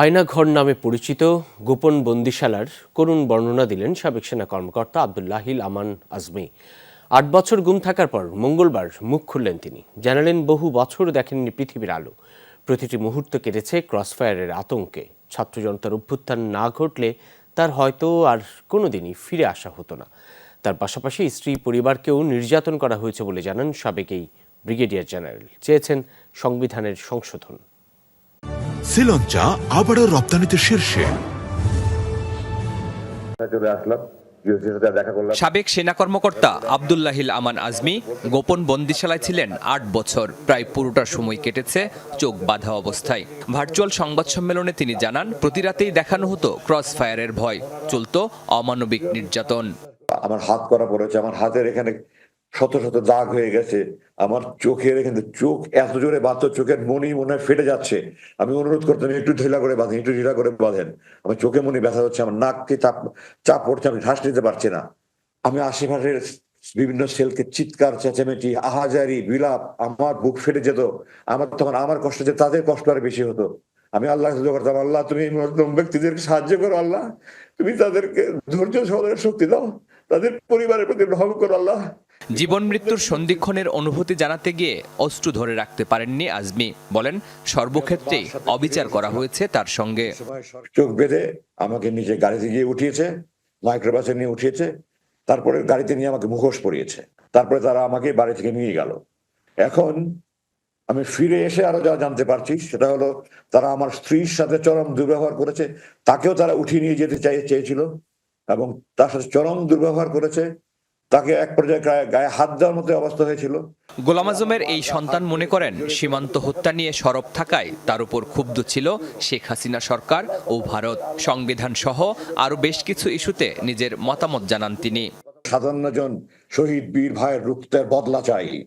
আয়নাঘর নামে পরিচিত গোপন বন্দিশালার করুণ বর্ণনা দিলেন সাবেক সেনা কর্মকর্তা আবদুল্লাহিল আমান আজমি। আট বছর গুম থাকার পর মঙ্গলবার মুখ খুললেন তিনি। জানালেন, বহু বছর দেখেননি পৃথিবীর আলো। প্রতিটি মুহূর্ত কেটেছে ক্রসফায়ারের আতঙ্কে। ছাত্র জনতার অভ্যুত্থান না ঘটলে তার হয়তো আর কোনোদিনই ফিরে আসা হতো না। তার পাশাপাশি স্ত্রী পরিবারকেও নির্যাতন করা হয়েছে বলে জানান সাবেক এই ব্রিগেডিয়ার জেনারেল। চেয়েছেন সংবিধানের সংশোধন। শ্রীলঞ্চা আবারও রপ্তানিতে শীর্ষে। চলে আসলাম। সাবেক সেনা কর্মকর্তা আবদুল্লাহিল আমান আজমি গোপন বন্দিশালায় ছিলেন আট বছর। প্রায় পুরোটা সময় কেটেছে চোখ বাঁধা অবস্থায়। ভার্চুয়াল সংবাদ সম্মেলনে তিনি জানান প্রতি রাতেই দেখানো হতো ক্রস ফায়ারের ভয়। চলতো অমানবিক নির্যাতন। আমার হাত করা পড়েছে আমার হাতের এখানে শত শত দাগ হয়ে গেছে। আমার চোখের এখানে চোখ এত জোরে বাঁধতো, চোখের মনি মনে হয় ফেটে যাচ্ছে। আমি অনুরোধ করতাম, একটু ঢিলা করে বাঁধেন, একটু ঢিলা করে বাঁধেন। আমার চোখে মনি ব্যথা হচ্ছে, আমার নাককে চাপ চাপ পড়ছে, আমি শ্বাস নিতে পারছি না। আমি আশেপাশের বিভিন্ন সেলকে চিৎকার, চেঁচামেচি, আহাজারি, বিলাপ, আমার বুক ফেটে যেত। আমার তখন আমার কষ্ট যে তাদের কষ্ট আর বেশি হতো। আমি আল্লাহ করতাম, আল্লাহ, তুমি ব্যক্তিদেরকে সাহায্য করো, আল্লাহ। তুমি তাদেরকে ধৈর্য সহনের শক্তি দাও। তাদের পরিবারের প্রতি রহম করো আল্লাহ। জীবন মৃত্যুর সন্ধিক্ষণের অনুভূতি জানাতে গিয়ে অস্ত্র ধরে রাখতে পারেননি আজমি। বলেন সর্বক্ষেত্রে অবিচার করা হয়েছে তার সঙ্গে। চোখ বেঁধে আমাকে নিজে গাড়িতে গিয়ে উঠিয়েছে মাইক্রোবাসে নিয়ে উঠিয়েছে তারপরে গাড়িতে নিয়ে আমাকে মুখোশ পরিয়েছে। তারপরে তারা আমাকে বাড়ি থেকে নিয়ে গেল। এখন আমি ফিরে এসে আরও যা জানতে পারছি সেটা হলো তারা আমার স্ত্রীর সাথে চরম দুর্ব্যবহার করেছে তাকেও তারা উঠিয়ে নিয়ে যেতে চাই চেয়েছিল। এবং তার সাথে চরম দুর্ব্যবহার করেছে। তাকে এক পর্যায়ে গায়ে- হাত দেওয়ার মতো অবস্থা হয়েছিল। গোলাম আজমের এই সন্তান মনে করেন সীমান্ত হত্যা নিয়ে সরব থাকায় তার উপর ক্ষুব্ধ ছিল শেখ হাসিনা সরকার ও ভারত। সংবিধান সহ আরও বেশ কিছু ইস্যুতে নিজের মতামত জানান তিনি। সাতান্ন জন শহীদ বীর ভাইয়ের রুক্তের বদলা চাই।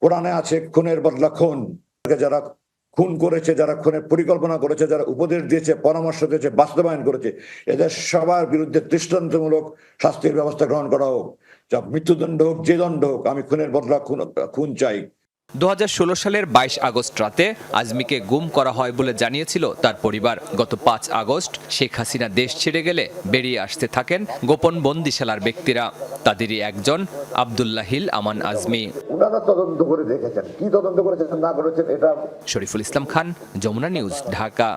কোরআনে আছে খুনের বদলা খুন। যারা খুন করেছে, যারা খুনের পরিকল্পনা করেছে, যারা উপদেশ দিয়েছে, পরামর্শ দিয়েছে, বাস্তবায়ন করেছে, এদের সবার বিরুদ্ধে দৃষ্টান্তমূলক শাস্তির ব্যবস্থা গ্রহণ করা হোক। যা মৃত্যুদণ্ড হোক, যে দণ্ড হোক, আমি খুনের বদলা খুন খুন চাই। দু হাজার ষোলো সালের বাইশ আগস্ট রাতে আজমিকে গুম করা হয় বলে জানিয়েছিল তার পরিবার। গত পাঁচ আগস্ট শেখ হাসিনা দেশ ছেড়ে গেলে বেরিয়ে আসতে থাকেন গোপন বন্দিশালার ব্যক্তিরা। তাদেরই একজন আবদুল্লাহিল আমান আজমি। ওনারা তদন্ত করে দেখেছেন। কি তদন্ত করেছেন না করেছেন এটা শরীফুল ইসলাম খান যমুনা নিউজ ঢাকা।